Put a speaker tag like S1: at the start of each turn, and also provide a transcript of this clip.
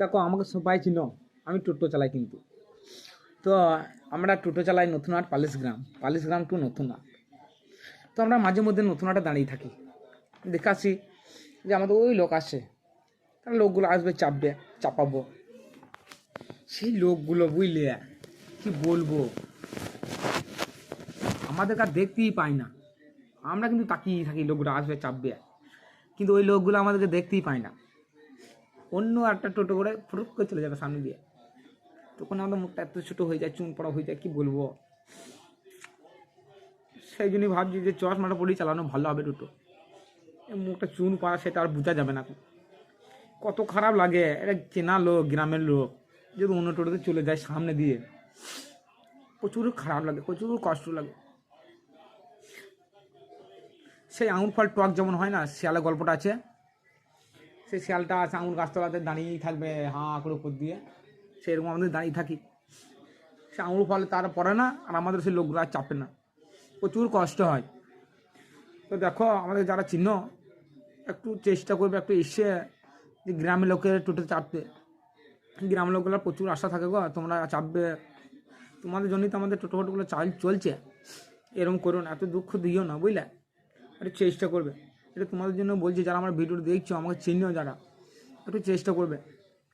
S1: দেখো, আমাকে সবাই চিনো, আমি টোটো চালাই কিন্তু। তো, আমরা টোটো চালাই নতুন হাট পালিশ গ্রাম পালিশ গ্রাম টু নতুন হাট তো আমরা মাঝে মধ্যে নতুন হাটে দাঁড়িয়ে থাকি। দেখাচ্ছি যে আমাদের ওই লোক আসে, তার লোকগুলো আসবে চাপবে চাপাবো। সেই লোকগুলো বুঝলে, কি বলব? আমাদের কাছে দেখতেই পাই না। আমরা কিন্তু তাকিয়ে থাকি, লোকগুলো আসবে চাপবে কিন্তু ওই লোকগুলো আমাদেরকে দেখতেই পায় না। অন্য একটা টোটো করে ফুরুক করে চলে যাবে সামনে দিয়ে। তখন আমাদের মুখটা এত ছোটো হয়ে যায়, চুন পড়া হয়ে যায়, কি বলব? সেই জন্যই ভাবছি যে চশমাটা পরেই চালানো ভালো হবে টোটো। মুখটা চুন পড়া, সেটা আর বোঝা যাবে না কত খারাপ লাগে এটা চেনা লোক, গ্রামের লোক, যদি অন্য টোটোতে চলে যায় সামনে দিয়ে। প্রচুর খারাপ লাগে, প্রচুর কষ্ট লাগে। সেই আঙুর ফল টক যেমন হয় না শিয়ালে গল্পটা আছে। সেই শিয়ালটা আছে আঙুর গাছতলাতে দাঁড়িয়েই থাকবে, হাঁ করে উপর দিয়ে। সেরকম আমাদের দাঁড়িয়ে থাকি। সে আঙুর ফলে তারা পড়ে না, আর আমাদের সেই লোকগুলো আর চাপে না। প্রচুর কষ্ট হয়। তো দেখো, আমাদের যারা চিহ্ন, একটু চেষ্টা করবে, একটু এসে যে গ্রামের লোকের টোটো চাপতে। গ্রামের লোকগুলো প্রচুর আশা থাকে গো, তোমরা চাপবে। তোমাদের জন্যই তো আমাদের টোটো ফোটোগুলো চাল চলছে। এরকম করো না, এত দুঃখ দিও না, বুঝলে? একটু চেষ্টা করবে। এটা তোমাদের জন্য বলছি যারা আমার ভিডিও দেখছ আমাকে চিনিও যারা একটু চেষ্টা করবে।